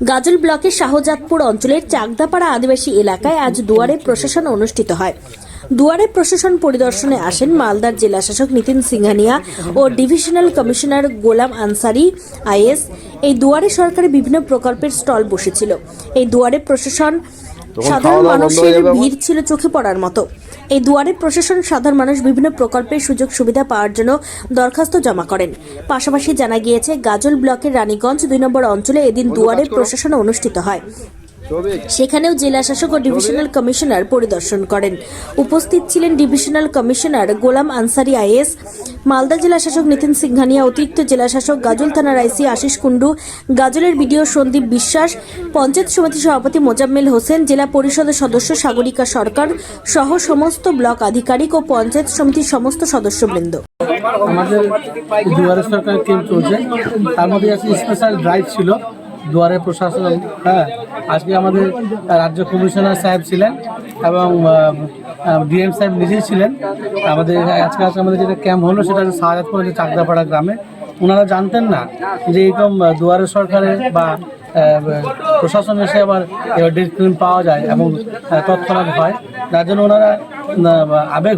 গাজল ব্লকের শাহজাদপুর অঞ্চলের চাকদাপাড়া আদিবাসী এলাকায় আজ দুয়ারে প্রশাসন অনুষ্ঠিত হয়। দুয়ারে প্রশাসন পরিদর্শনে আসেন মালদার জেলা শাসক নিতিন সিংহানিয়া ও divisional commissioner Golam Ansari, IAS. এই দুয়ারে সরকারের বিভিন্ন প্রকল্পের স্টল বসেছিল। এই দুয়ারে প্রশাসন সাধারণ মানুষের ভিড় ছিল চোখে পড়ার মতো। এই দুয়ারে প্রশাসন সাধারণ মানুষ বিভিন্ন প্রকল্পের সুযোগ সুবিধা পাওয়ার জন্য দরখাস্ত জমা করেন। পাশাপাশি জানা গিয়েছে গাজল ব্লকের রানীগঞ্জ দুই নম্বর অঞ্চলে এদিন দুয়ারে প্রশাসন অনুষ্ঠিত হয়। সেখানেও জেলা শাসক ও ডিভিশনাল কমিশনার পরিদর্শন করেন। উপস্থিত ছিলেন divisional commissioner Golam Ansari IAS Malda জেলা শাসক নিতিন সিংহানিয়া অতিরিক্ত জেলা শাসক গাজল থানার আইসি আশিস কুন্ডু গাজলের বিডিও সন্দীপ বিশ্বাস, পঞ্চায়েত সমিতি সভাপতি মোজাম্মেল হোসেন, জেলা পরিষদের সদস্য সাগরিকা সরকার সহ সমস্ত ব্লক আধিকারিক ও পঞ্চায়েত সমিতির সমস্ত সদস্যবৃন্দ। আমাদের দুয়ারে সরকার চলছে। তার মধ্যে স্পেশাল ড্রাইভ ছিল দুয়ারে প্রশাসন। হ্যাঁ আজকে আমাদের রাজ্য কমিশনার সাহেব ছিলেন এবং ডিএম সাহেব নিজেই ছিলেন। আমাদের আজকে আজকে আমাদের যেটা ক্যাম্প হলো সেটা শাহজাদপুর চাকদাপাড়া গ্রামে। ওনারা জানতেন না যে এরকম দুয়ারে সরকারের বা প্রশাসন এসে আবার ডেট পাওয়া যায় এবং তৎক্ষণাৎ হয়। তার জন্য ওনারা আবেগ